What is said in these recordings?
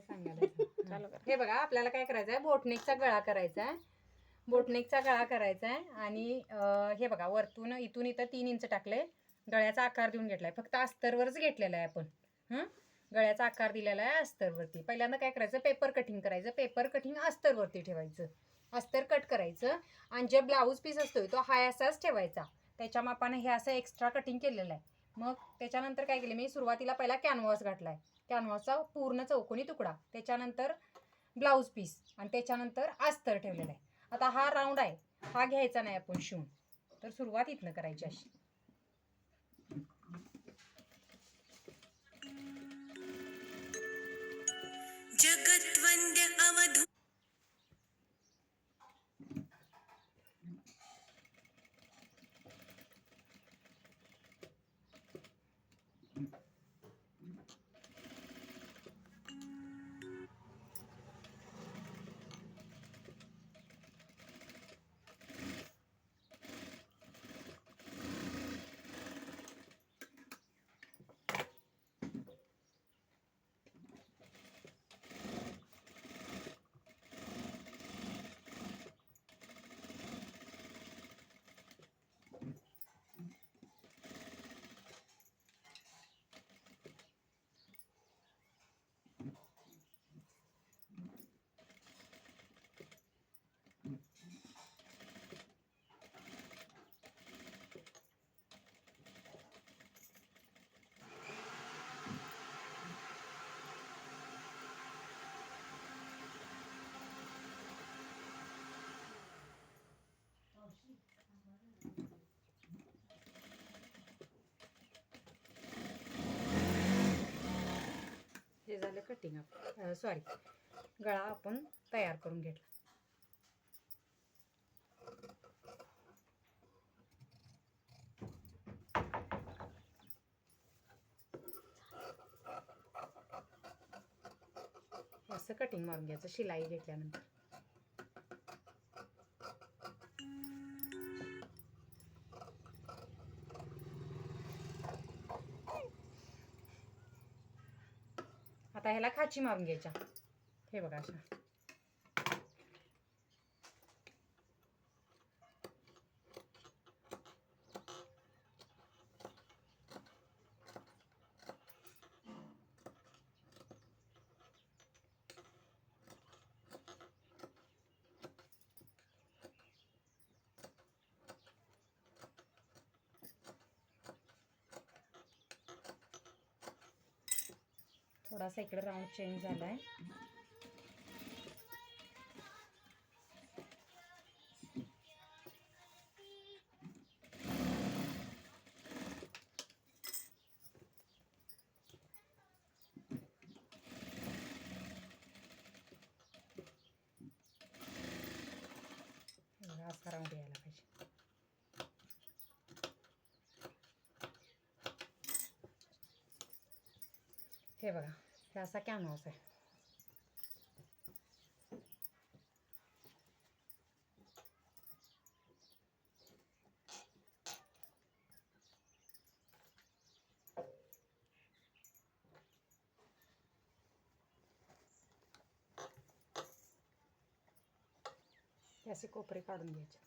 सांगायला हे बघा आपल्याला काय करायचं आहे बोटनेकचा गळा करायचा आहे बोटनेकचा गळा करायचा आहे आणि हे बघा वरतून इथून इथं तीन इंच टाकले. गळ्याचा आकार देऊन घेतलाय. फक्त अस्तरवरच घेतलेला आहे आपण. हं? गळ्याचा आकार दिलेला आहे अस्तरवरती. पहिल्यांदा काय करायचं? पेपर कटिंग करायचं. पेपर कटिंग अस्तरवरती ठेवायचं. अस्तर कट करायचं आणि जे ब्लाऊज पीस असतोय तो हाय असाच ठेवायचा. त्याच्या मापाने हे असं एक्स्ट्रा कटिंग केलेलं आहे. मग त्याच्यानंतर काय केलं? मी सुरुवातीला पहिला कॅनव्हास घातलाय. कॅनव्हासचा पूर्ण चौकोनी तुकडा. त्याच्यानंतर ब्लाऊज पीस आणि त्याच्यानंतर अस्तर ठेवलेलं आहे. आता हा राऊंड आहे. हा घ्यायचा नाही आपण शिवून. तर सुरुवात इथनं करायची अशी. जगत्वन्द्य हे झालं कटिंग आपण सॉरी गळा आपण तयार करून घेतला. असं कटिंग मारून घ्यायचं. शिलाई घेतल्यानंतर. आता ह्याला खाची मारून घ्यायच्या. हे बघा अशा. थोडासा इकडे राऊंड चेंज झाला आहे असा राऊंड यायला पाहिजे. हे बघा हे असा कॅनव्हास आहे असे कोपरे काढून घ्यायचे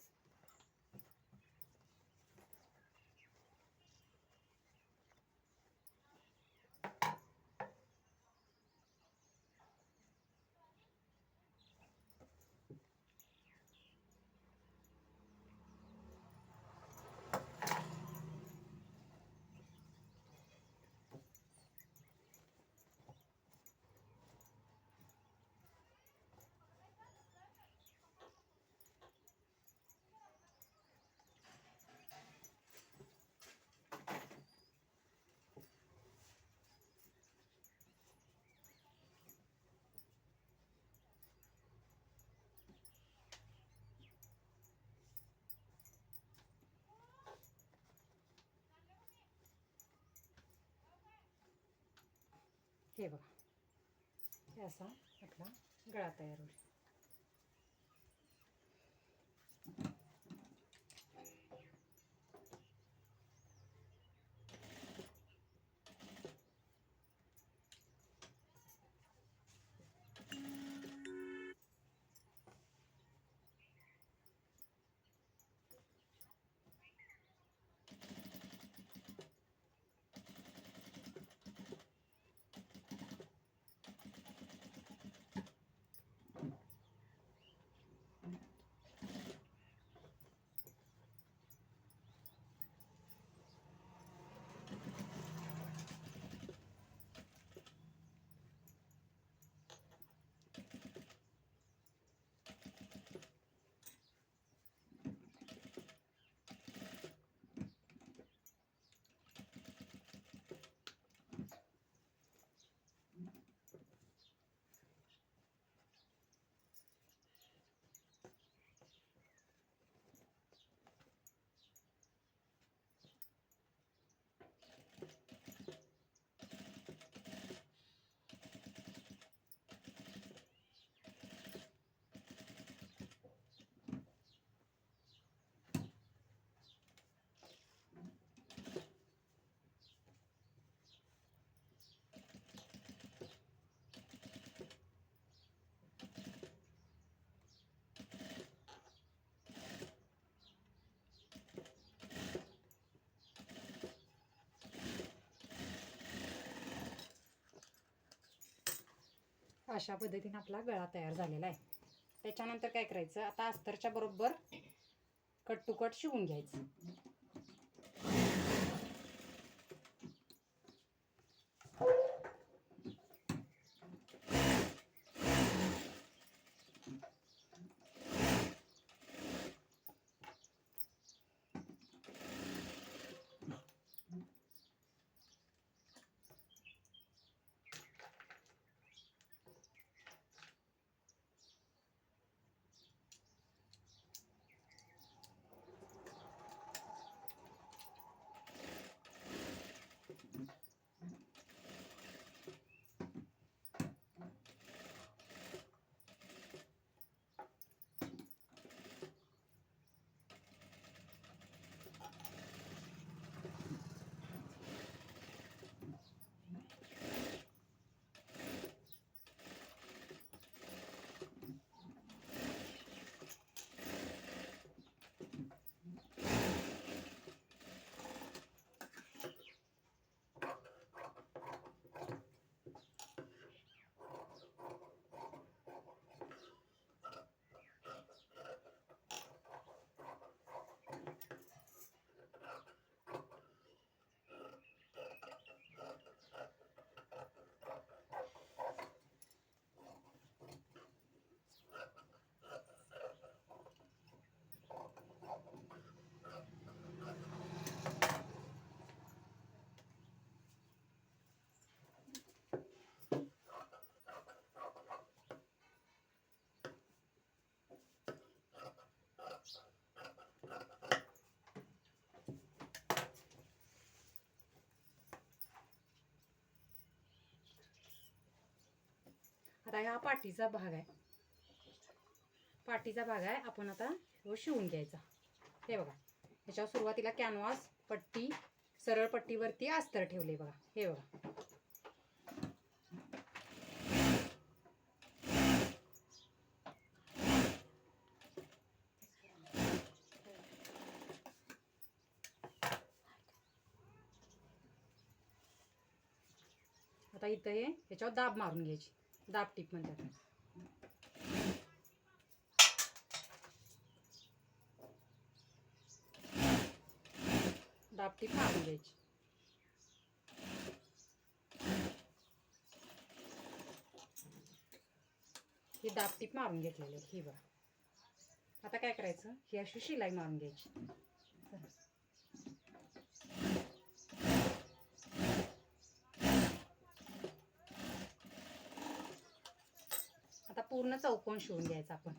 हे बघा. हे असा आपला गळा तयार होईल. अशा पद्धतीने आपला गळा तयार झालेला आहे. त्याच्यानंतर काय करायचं? आता अस्तरच्या बरोबर कट टू कट शिवून घ्यायचं. आता हा पाठीचा भाग आहे. पाठीचा भाग आहे. आपण आता तो शिवून घ्यायचा. हे बघा. ह्याच्यावर सुरुवातीला कॅनव्हास पट्टी सरळ पट्टीवरती अस्तर ठेवले बघा. हे बघा. आता इथं हे ह्याच्यावर दाब मारून घ्यायची. दाब टीप म्हणतात. दाब टीप मारून घ्यायची. ही दाब टीप मारून घेतलेली आहे, ही बा आता काय करायचं? ही अशी शिलाई मारून घ्यायची आता पूर्ण चौकोन शिवून घ्यायचा आपण.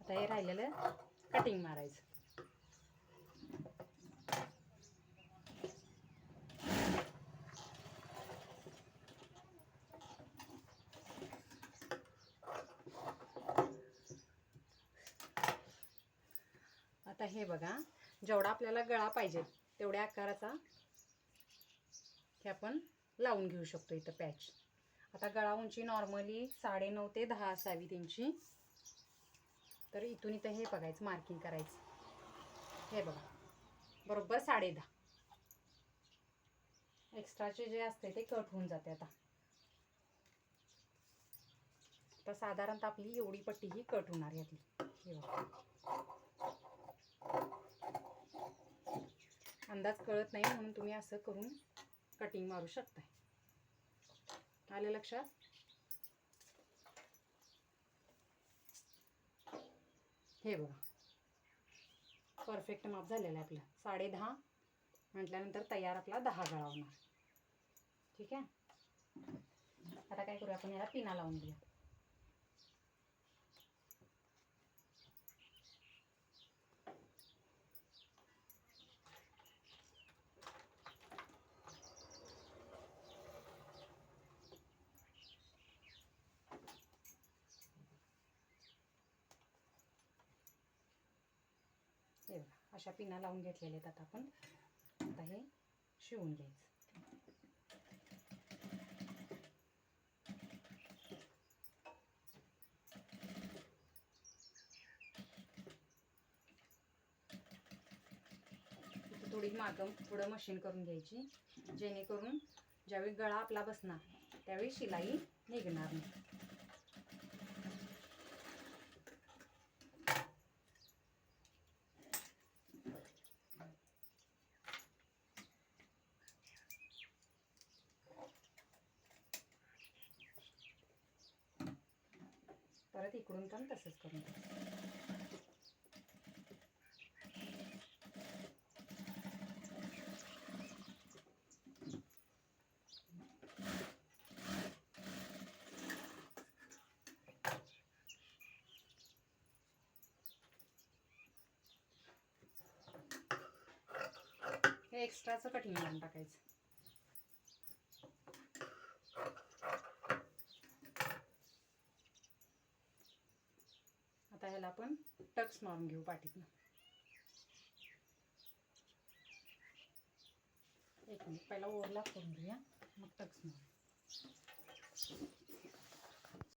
आता हे राहिलेलं कटिंग मारायचं. आता हे बघा जेवढा आपल्याला गळा पाहिजे तेवढ्या आकाराचा हे आपण लावून घेऊ शकतो इथं पॅच. आता गळा उंची नॉर्मली साडेनऊ ते दहा असावी त्यांची. तर इथून इथं हे बघायचं मार्किंग करायचं. हे बघा बरोबर साडे दहा. एक्स्ट्राचे जे असते ते कट होऊन जाते आता. तर साधारणतः आपली एवढी पट्टी ही कट होणार यातली. हे बघा. अंदाज कळत नाही म्हणून तुम्ही असं करून कटिंग मारू शकताय. आलं लक्षात? हे बघा. परफेक्ट माप झालेलं आहे आपलं. साडे दहा म्हटल्यानंतर तयार आपला दहा गळा होणार. ठीक आहे? आता काय करूया आपण? याला पिना लावून घेऊया हे बघा अशा पिना लावून घेतलेल्या आहेत आता आपण. आता हे शिवून घ्यायचं. थोडी मागं पुढं मशीन करून घ्यायची जेणेकरून ज्यावेळी गळा आपला बसणार त्यावेळी शिलाई निघणार नाही. परत इकडून पण तसंच करून हे एक्स्ट्राचं कटिंग करून टाकायचं. ह्याला आपण टक्स मारून घेऊ पाठीतनं. एक मिनिट पहिला ओरला करून घेऊया. मग टक्स मारू.